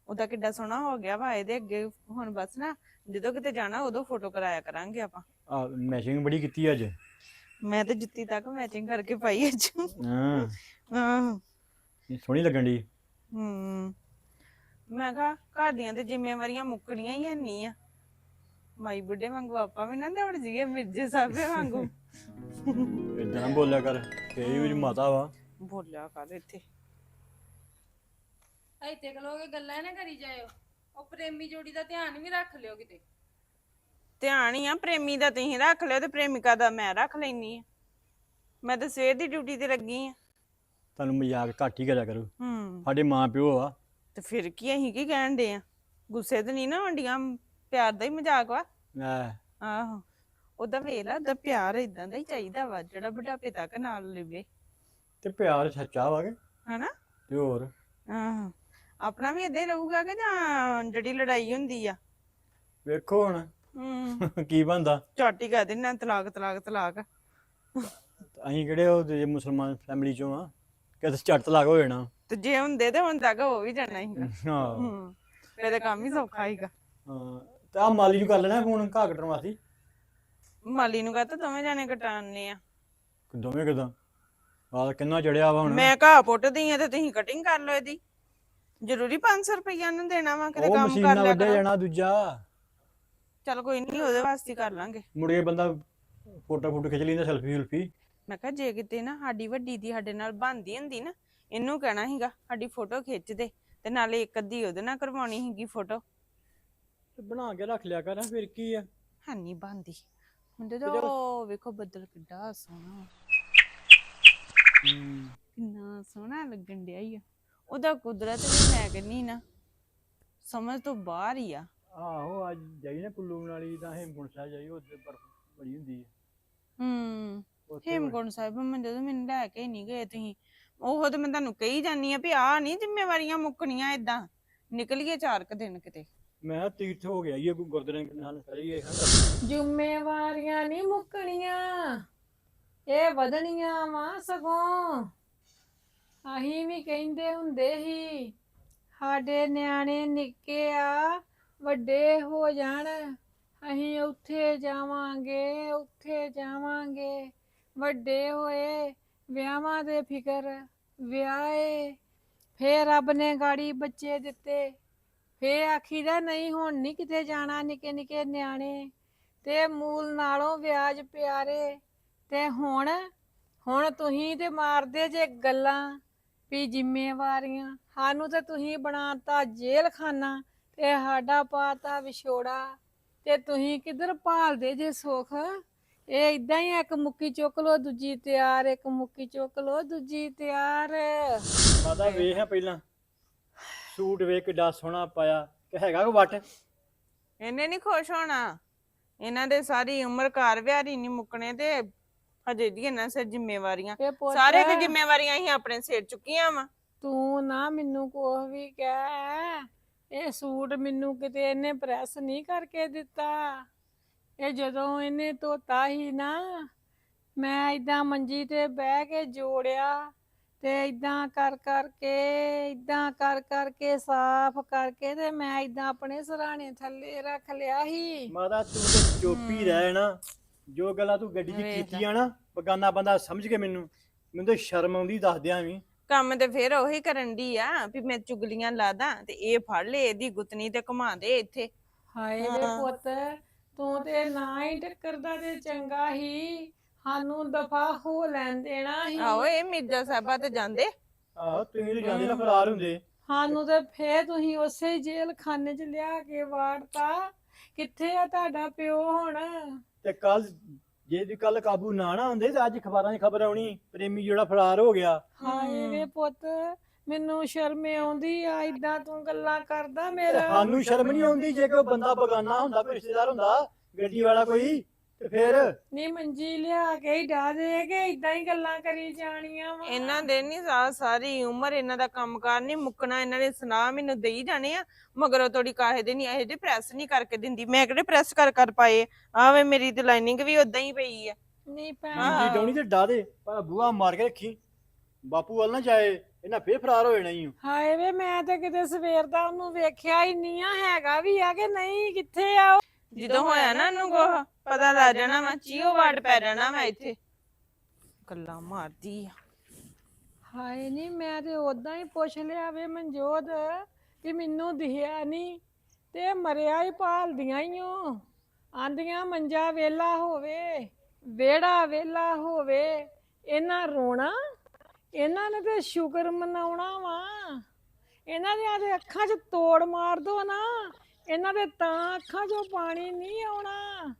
ਉਹਦਾ ਕਿੱਡਾ ਸੋਹਣਾ ਹੋ ਗਿਆ ਵਾ ਇਹਦੇ ਅੱਗੇ ਹੁਣ ਬਸ ਨਾ ਜਦੋਂ ਕਿਤੇ ਜਾਣਾ ਉਦੋਂ ਫੋਟੋ ਕਰਾਇਆ ਕਰਾਂਗੇ ਆਪਾਂ। ਆ ਮੈਚਿੰਗ ਬੜੀ ਕੀਤੀ ਅੱਜ। ਮੈਂ ਤੇ ਜੁੱਤੀ ਤੱਕ ਮੈਚਿੰਗ ਕਰਕੇ ਪਾਈ ਅੱਜ। ਹਾਂ। ਹਾਂ। ਇਹ ਸੋਹਣੀ ਲੱਗਣ ਦੀ ਹੂੰ। ਮੈਂ ਕਿਹਾ ਘਰ ਦੀਆਂ ਤੇ ਜ਼ਿੰਮੇਵਾਰੀਆਂ ਮੁੱਕਣੀਆਂ ਹੀ ਨਹੀਂ ਆ ਮਾਈ ਬੁੱਢੇ ਵਾਂਗੂ ਆਪਾਂ ਵੀ ਨਾ ਦੌੜ ਜੀਏ ਮਿਰਜ਼ੇ ਸਾਹਿਬੇ ਵਾਂਗੂ। ਇਦਾਂ ਨਾ ਬੋਲਿਆ ਕਰ ਤੇਰੀ ਵੀ ਮਾਤਾ ਵਾ। ਬੋਲਿਆ ਕਰ ਇੱਥੇ। ਇੱਥੇ ਖਲੋਗੇ ਗੱਲਾਂ ਨਾ ਕਰੀ ਜਾਇਓ। ਉਹ ਪ੍ਰੇਮੀ ਜੋੜੀ ਦਾ ਧਿਆਨ ਵੀ ਰੱਖ ਲਿਓ ਕਿਤੇ। ਧਿਆਨ ਹੀ ਆ ਪ੍ਰੇਮੀ ਦਾ ਤੁਸੀਂ ਰੱਖ ਲਿਓ ਤੇ ਪ੍ਰੇਮਿਕਾ ਦਾ ਮੈਂ ਰੱਖ ਲੈਣੀ ਆ। ਮੈਂ ਤਾਂ ਸਵੇਰ ਦੀ ਡਿਊਟੀ ਤੇ ਲੱਗੀ ਆ। ਤੁਹਾਨੂੰ ਮਜ਼ਾਕ ਘੱਟ ਹੀ ਕਰਿਆ ਕਰੋ। ਹੂੰ। ਸਾਡੇ ਮਾਂ ਪਿਓ ਆ। ਤੇ ਫਿਰ ਕੀ ਅਸੀਂ ਕੀ ਕਹਿਣ ਦੇ ਆ? ਗੁੱਸੇ ਤੇ ਨਹੀਂ ਨਾ ਹੁੰਦੀਆਂ ਪਿਆਰ ਦਾ ਹੀ ਮਜ਼ਾਕ ਵਾ। ਐ, ਆਹੋ। ਉਹਦਾ ਵੇਲਾ ਦਾ ਪਿਆਰ ਇਦਾਂ ਦਾ ਹੀ ਚਾਹੀਦਾ ਵਾ ਜਿਹੜਾ ਬੁਢਾਪੇ ਤੱਕ ਨਾਲ ਲਿਵੇ। ਤੇ ਪਿਆਰ ਸੱਚਾ ਵਾ ਕੇ? ਹਨਾ? ਤੇ ਹੋਰ? ਆਹੋ। ਆਪਣਾ ਵੀ ਇਦਾਂ ਹੀ ਰਹੂਗਾ ਕਿ ਜਾਂ ਜਿਹੜੀ ਲੜਾਈ ਹੁੰਦੀ ਆ। ਵੇਖੋ ਹੁਣ ਹੂੰ। ਕੀ ਬੰਦਾ ਝਾਟੀ ਕਹਿ ਦਿੰਨਾ ਤਲਾਕ ਤਲਾਕ ਤਲਾਕ। ਅਸੀਂ ਕਿਹੜੇ ਉਹ ਜੇ ਮੁਸਲਮਾਨ ਫੈਮਿਲੀ ਚੋਂ ਆ? ਕਿਤੇ ਝੱਟ ਤਲਾਕ ਹੋ ਜਾਣਾ। ਤੇ ਜੇ ਹੁੰਦੇ ਤੇ ਹੁਣ ਤੱਕ ਹੋ ਵੀ ਜਾਣਾ ਸੀਗਾ। ਹਾਂ। ਤਾਂ ਕੰਮ ਹੀ ਸੌਖਾ ਸੀਗਾ। ਹਾਂ। ਤੇ ਆ ਮਾਲੀ ਨੂੰ ਕਰ ਲੈਣਾ ਫੋਨ ਘਾ ਕੱਟਣ ਵਾਸਤੇ। ਮਾਲੀ ਨੂੰ ਕਹਤਾ ਦੋਵੇਂ ਜਾਣੇ ਕਟਾਣੇ ਆ। ਦੋਵੇਂ ਕਿਦਾਂ? ਆ ਕਿੰਨਾ ਚੜਿਆ ਵਾ ਹੁਣ? ਮੈਂ ਘਾਹ ਪੁੱਟਦੀ ਆ ਤੇ ਤੁਸੀਂ ਕਟਿੰਗ ਕਰ ਲਓ ਇਹਦੀ। ਜ਼ਰੂਰੀ 500 ਰੁਪਈਆ ਨੂੰ ਦੇਣਾ ਵਾ ਕਿਤੇ ਉਹ ਕੰਮ ਮਸ਼ੀਨ ਕਰ ਨਾਲ ਲਿਆ ਵੱਢਿਆ ਕਰੋ। ਜਾਣਾ ਦੂਜਾ। ਚਲ ਕੋਈ ਨਹੀਂ ਉਹਦੇ ਵਾਸਤੇ ਹੀ ਕਰ ਲਾਂਗੇ। ਮੁੜ ਕੇ ਬੰਦਾ ਫੋਟੋ ਫੋਟੋ ਖਿੱਚ ਲੈਂਦਾ ਸੈਲਫੀ ਸੁਲਫੀ। ਮੈਂ ਕਿਹਾ ਜੇ ਕਿਤੇ ਨਾ ਸਾਡੀ ਵੱਡੀ ਦੀ ਸਾਡੇ ਨਾਲ ਬਣਦੀ ਹੁੰਦੀ ਨਾ ਇਹਨੂੰ ਕਹਿਣਾ ਸੀਗਾ ਸਾਡੀ ਫੋਟੋ ਖਿੱਚ ਦੇ ਤੇ ਨਾਲੇ ਇੱਕ ਅੱਧੀ ਉਹਦੇ ਨਾਲ ਕਰਵਾਉਣੀ ਸੀਗੀ ਫੋਟੋ। ਤੇ ਬਣਾ ਕੇ ਰੱਖ ਲਿਆ ਕਰ ਫਿਰ ਕੀ ਆ? ਹਾਨੀ ਬੰਦੀ ਹੁੰਦੇ ਤਾਂ ਉਹ ਵੇਖੋ ਬੱਦਲ ਕਿੱਡਾ ਸੋਹਣਾ। ਹੂੰ ਕਿੰਨਾ ਸੋਹਣਾ ਲੱਗਣ ਡਿਆ ਈ ਆ। ਉਹਦਾ ਕੁਦਰਤ ਵੀ ਮੈਂ ਕਹਿੰਨੀ ਨਾ ਸਮਝ ਤੋਂ ਬਾਹਰ ਹੀ ਆ। ਆਹੋ ਅੱਜ ਜਾਈ ਨਾ ਕੁੱਲੂ ਮਨਾਲੀ ਤਾਂ ਹੇਮਕੁੰਟ ਸਾਹਿਬ ਜਾਈ ਉੱਥੇ ਬਰਫ਼ ਬੜੀ ਹੁੰਦੀ ਹੈ ਹੂੰ ਉੱਥੇ ਹੇਮਕੁੰਟ ਸਾਹਿਬ ਮੈਂ ਜਦੋਂ ਮੈਨੂੰ ਲੈ ਕੇ ਨਹੀਂ ਗਏ ਤੁਸੀਂ ਉਹ ਤੇ ਮੈਂ ਤੁਹਾਨੂੰ ਕਹੀ ਜਾਨੀ ਆ ਵੀ ਆ ਨਹੀਂ ਜ਼ਿੰਮੇਵਾਰੀਆਂ ਮੁੱਕਣੀਆਂ ਇਦਾਂ ਨਿਕਲੀਏ ਚਾਰ ਕੁ ਦਿਨ ਕਿਤੇ। ਮੈਂ ਕਿਹਾ ਤੀਰਥ ਹੋ ਗਿਆ ਇਹ ਗੁਰਦੁਆਰੇ ਨਾਲ ਕਰੀਏ ਜ਼ਿੰਮੇਵਾਰੀਆਂ ਨਹੀਂ ਮੁੱਕਣੀਆਂ, ਇਹ ਵਧਣੀਆਂ ਵਾ ਸਗੋਂ। ਅਸੀਂ ਵੀ ਕਹਿੰਦੇ ਹੁੰਦੇ ਸੀ, ਸਾਡੇ ਨਿਆਣੇ ਨਿੱਕੇ ਆ, ਵੱਡੇ ਹੋ ਜਾਣ, ਅਸੀਂ ਉੱਥੇ ਜਾਵਾਂਗੇ ਉੱਥੇ ਜਾਵਾਂਗੇ। ਵੱਡੇ ਹੋਏ, ਵਿਆਹਾਂ ਦੇ ਫਿਕਰ, ਵਿਆਹੇ, ਫੇਰ ਰੱਬ ਨੇ ਗਾੜੀ ਬੱਚੇ ਦਿੱਤੇ। ਫੇਰ ਆਖੀਦਾ ਨਹੀਂ ਹੁਣ ਨਹੀਂ ਕਿਤੇ ਜਾਣਾ ਨਿੱਕੇ ਨਿੱਕੇ ਨਿਆਣੇ। ਤੇ ਮੂਲ ਨਾਲੋਂ ਵਿਆਜ ਪਿਆਰੇ। ਤੇ ਹੁਣ ਹੁਣ ਤੁਸੀਂ ਤੇ ਮਾਰਦੇ ਜੇ ਗੱਲਾਂ ਵੀ ਜ਼ਿੰਮੇਵਾਰੀਆਂ। ਸਾਨੂੰ ਤੇ ਤੁਸੀਂ ਬਣਾਤਾ ਜੇਲ੍ਹ ਖਾਨਾ ਤੇ ਸਾਡਾ ਪਾਤਾ ਵਿਛੋੜਾ। ਤੇ ਤੁਸੀਂ ਕਿੱਧਰ ਭਾਲਦੇ ਜੇ ਸੁਖ? ਇਹ ਇਦਾਂ ਹੀ ਆ, ਇੱਕ ਮੁੱਕੀ ਚੁੱਕ ਲੋ ਦੂਜੀ ਤਿਆਰ ਇੱਕ ਮੁੱਕੀ ਚੁੱਕ ਲੋ ਦੂਜੀ ਤਿਆਰ। ਮਾਤਾ ਵੇਖ ਪਹਿਲਾਂ। ਸੂਟ ਵੇਖ ਕਿੱਡਾ ਸੋਹਣਾ ਪਾਇਆ ਕਿ ਹੈਗਾ ਕੋ ਵੱਟ? ਇਹਨੇ ਨਹੀਂ ਖੁਸ਼ ਹੋਣਾ। ਇਹਨਾਂ ਦੇ ਸਾਰੀ ਉਮਰ ਘਰ ਵਿਹਾਰੀ ਨਹੀਂ ਮੁੱਕਣੇ ਤੇ ਹਜੇ ਦੀ ਇਹਨਾਂ ਸਿਰ ਜ਼ਿੰਮੇਵਾਰੀਆਂ। ਪੁੱਤ ਸਾਰੇ ਕੁ ਜ਼ਿੰਮੇਵਾਰੀਆਂ ਹੀ ਆਪਣੇ ਸਿਰ ਚੁੱਕੀਆਂ ਵਾ। ਤੂੰ ਨਾ ਮੈਨੂੰ ਕੁਛ ਵੀ ਕਹਿ। ਇਹ ਸੂਟ ਮੈਨੂੰ ਕਿਤੇ ਇਹਨੇ ਪ੍ਰੈਸ ਨਹੀਂ ਕਰਕੇ ਦਿੱਤਾ। ਇਹ ਜਦੋਂ ਇਹਨੇ ਧੋਤਾ ਹੀ ਨਾ ਮੈਂ ਇਦਾਂ ਮੰਜੀ ਤੇ ਬਹਿ ਕੇ ਜੋੜਿਆ। ਤੇ ਇਦਾਂ ਕਰ ਕਰਕੇ ਇਦਾਂ ਕਰ ਕਰਕੇ ਸਾਫ਼ ਕਰਕੇ ਤੇ ਮੈਂ ਇਦਾਂ ਆਪਣੇ ਸਰਾਣੇ ਥੱਲੇ ਰੱਖ ਲਿਆ ਸੀ। ਮਾਤਾ ਤੂੰ ਤੇ ਚੋਪੀ ਰਹਿ ਨਾ। ਜੋ ਗੱਲਾਂ ਤੂੰ ਗੱਡੀ 'ਚ। ਕੀਤੀਆਂ ਨਾ ਬਗਾਨਾ ਬੰਦਾ ਸਮਝ ਕੇ ਮੈਨੂੰ ਮੈਨੂੰ ਤਾਂ ਸ਼ਰਮ ਆਉਂਦੀ ਦੱਸਦਿਆਂ ਵੀ। ਕੰਮ ਤੇ ਫਿਰ ਉਹੀ ਕਰਨ ਦੀ ਆ ਵੀ ਮੈਂ ਚੁਗਲੀਆਂ ਲਾਦਾ ਤੇ ਇਹ ਫੜ ਲੈ ਇਹਦੀ ਗੁੱਤਨੀ ਤੇ ਘੁਮਾ ਦੇ ਇੱਥੇ। ਹਾਏ ਵੇ। ਪੁੱਤ ਤੂੰ ਤੇ ਨਾ ਹੀ ਟੱਕਰਦਾ ਤੇ ਚੰਗਾ ਹੀ। ਸਾਨੂੰ ਦਫਾ ਹੋ ਲੈਣ ਦੇਣਾ ਹੀ ਆਹੋ ਇਹ ਮਿਰਜ਼ਾ ਸਾਹਿਬਾ ਤੇ ਜਾਂਦੇ। ਆਹੋ ਤੁਸੀਂ ਤੇ ਜਾਂਦੇ ਨਾ ਫਰਾਰ ਹੁੰਦੇ। ਸਾਨੂੰ ਤੇ ਫੇਰ ਤੁਸੀਂ ਉਸੇ ਜੇਲ੍ਹ ਖਾਨੇ 'ਚ ਲਿਆ ਕੇ ਵਾੜਤਾ। ਕਿੱਥੇ ਆ ਤੁਹਾਡਾ ਪਿਓ ਹੁਣ? ਤੇ ਕੱਲ ਜੇ ਦੀ ਕੱਲ ਕਾਬੂ ਨਾ ਨਾ ਹੁੰਦੇ ਤੇ ਅੱਜ ਅਖਬਾਰਾਂ 'ਚ ਖਬਰ ਆਉਣੀ ਪ੍ਰੇਮੀ ਜਿਹੜਾ ਫਰਾਰ ਹੋ ਗਿਆ। ਹਾਏ ਵੇ ਪੁੱਤ ਮੈਨੂੰ ਸ਼ਰਮ ਆਉਂਦੀ ਆ ਇਦਾਂ ਤੂੰ ਗੱਲਾਂ ਕਰਦਾ ਮੇਰਾ। ਸਾਨੂੰ ਸ਼ਰਮ ਨਹੀਂ ਆਉਂਦੀ ਜੇ ਕੋਈ ਬੰਦਾ ਬਗਾਨਾ ਹੁੰਦਾ ਕੋਈ ਰਿਸ਼ਤੇਦਾਰ ਹੁੰਦਾ ਗੱਡੀ ਵਾਲਾ ਕੋਈ। ਤੇ ਫਿਰ? ਨੀ ਮੰਜੀ ਲਿਆ ਕੇ ਹੀ ਡਾ ਦੇ ਕੇ ਇਦਾਂ ਹੀ ਗੱਲਾਂ ਕਰੀ ਜਾਣੀਆਂ ਵਾ। ਇਹਨਾਂ ਦੇ ਨਹੀਂ ਸਾਰੀ ਉਮਰ ਇਹਨਾਂ ਦਾ ਕੰਮਕਾਰ ਨਹੀਂ ਮੁੱਕਣਾ ਇਹਨਾਂ ਨੇ ਸੁਨਾ ਮੈਨੂੰ ਦੇਈ ਜਾਣੇ ਆ ਮਗਰੋਂ ਤੋੜੀ ਕਾਹੇ ਦੇ ਨਹੀਂ ਇਹ ਜੇ ਪ੍ਰੈਸ ਨਹੀਂ ਕਰਕੇ ਦਿੰਦੀ। ਮੈਂ ਕਿਹੜੇ ਪ੍ਰੈਸ ਕਰ ਕਰ ਪਾਏ? ਆਵੇ ਮੇਰੀ ਤੇ ਲਾਈਨਿੰਗ ਵੀ ਉਦਾਂ ਹੀ ਪਈ ਆ। ਨਹੀਂ ਭੈਣ। ਜੀ ਡਾਉਣੀ ਤੇ ਡਾ ਦੇ ਪਰ ਬੂਆ ਮਾਰ ਕੇ ਰੱਖੀ। ਬਾਪੂ ਵੱਲ ਨਾ ਜਾਏ ਇਹਨਾਂ ਫੇਰ ਫਰਾਰ ਹੋ ਜਾਣਾ ਹੀ ਹਾਏ ਵੇ ਮੈਂ ਤਾਂ ਕਿਤੇ ਸਵੇਰ ਦਾ ਉਹਨੂੰ ਵੇਖਿਆ ਹੀ ਨਹੀਂ ਆ ਹੈਗਾ ਵੀ ਆ ਕਿ ਨਹੀਂ ਕਿੱਥੇ ਆ ਉਹ? ਜਦੋਂ ਹੋਇਆ ਨਾ ਇਹਨੂੰ ਕੋ ਪਤਾ ਲੱਗ ਜਾਣਾ ਵਾ ਚੀਓ ਵਾਟ ਪੈ ਜਾਣਾ ਵਾ ਇੱਥੇ। ਗੱਲਾਂ ਮਾਰਦੀ ਆ। ਹਾਏ ਨਹੀਂ ਮੈਂ ਤੇ ਉਦਾਂ ਹੀ ਪੁੱਛ ਲਿਆ ਵੇ ਮਨਜੋਤ ਵੀ ਮੈਨੂੰ ਦਿਖਿਆ ਨਹੀਂ ਤੇ ਮਰਿਆ ਹੀ ਭਾਲਦੀਆਂ ਹੀ ਓ। ਆਂਦੀਆਂ ਮੰਜਾ ਵੇਲਾ ਹੋਵੇ ਵੇੜਾ ਵੇਲਾ ਹੋਵੇ, ਇਹਨਾਂ ਰੋਣਾ, ਇਹਨਾਂ ਨੇ ਤੇ ਸ਼ੁਕਰ ਮਨਾਉਣਾ ਵਾ। ਇਹਨਾਂ ਦੀਆਂ ਦੇ ਅੱਖਾਂ 'ਚ ਤੋੜ ਮਾਰ ਦੋ ਨਾ ਇਹਨਾਂ ਦੇ ਤਾਂ ਅੱਖਾਂ 'ਚੋਂ ਪਾਣੀ ਨਹੀਂ ਆਉਣਾ।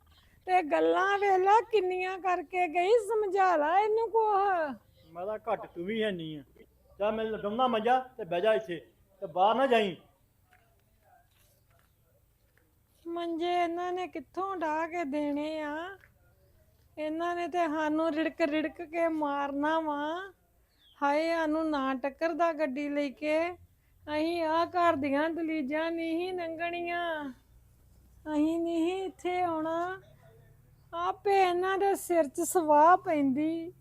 ਤੇ ਗੱਲਾਂ ਵੇਲਾ ਕਿੰਨੀਆਂ ਕਰਕੇ ਗਈ ਸਮਝਾ ਲਾ ਇਹਨੂੰ ਕੋਹ ਮੈਂ ਤਾਂ ਘੱਟ ਤੂੰ ਵੀ ਹੈ ਨਹੀਂ ਆ। ਜਾ ਮੈਂ ਲਗਾਉਣਾ ਮਜਾ ਤੇ ਬਹਿ ਜਾ ਇੱਥੇ ਤੇ ਬਾਹਰ ਨਾ ਜਾਈ। ਮੰਜੇ ਇਹਨਾਂ ਨੇ ਕਿੱਥੋਂ ਢਾ ਕੇ ਦੇਣੇ ਆ? ਇਹਨਾਂ ਨੇ ਤੇ ਸਾਨੂੰ ਰਿੜਕ ਰਿੜਕ ਕੇ ਮਾਰਨਾ ਵਾ। ਹਾਏ ਸਾਨੂੰ ਨਾ ਟੱਕਰਦਾ ਗੱਡੀ ਲੈ ਕੇ। ਅਸੀਂ ਆ ਘਰ ਦੀਆਂ ਦਲੀਜਾਂ ਨਹੀਂ ਨੰਗਣੀਆਂ। ਅਸੀਂ ਨਹੀਂ ਇੱਥੇ ਆਉਣਾ। ਆਪੇ ਇਹਨਾਂ ਦੇ ਸਿਰ 'ਚ ਸਵਾਹ ਪੈਂਦੀ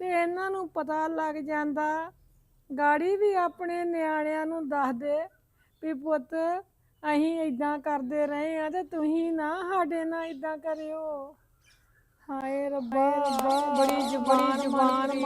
ਤੇ ਇਹਨਾਂ ਨੂੰ ਪਤਾ ਲੱਗ ਜਾਂਦਾ। ਗਾੜੀ ਵੀ ਆਪਣੇ ਨਿਆਣਿਆਂ ਨੂੰ ਦੱਸਦੇ ਵੀ ਪੁੱਤ ਅਸੀਂ ਇਦਾਂ ਕਰਦੇ ਰਹੇ ਆ ਤੇ ਤੁਸੀਂ ਨਾ ਸਾਡੇ ਨਾਲ ਇਦਾਂ ਕਰਿਓ। ਹਾਏ ਰੱਬਾ ਬੜੀ ਜ਼ੁਬਾਨ ਮਾਰੀ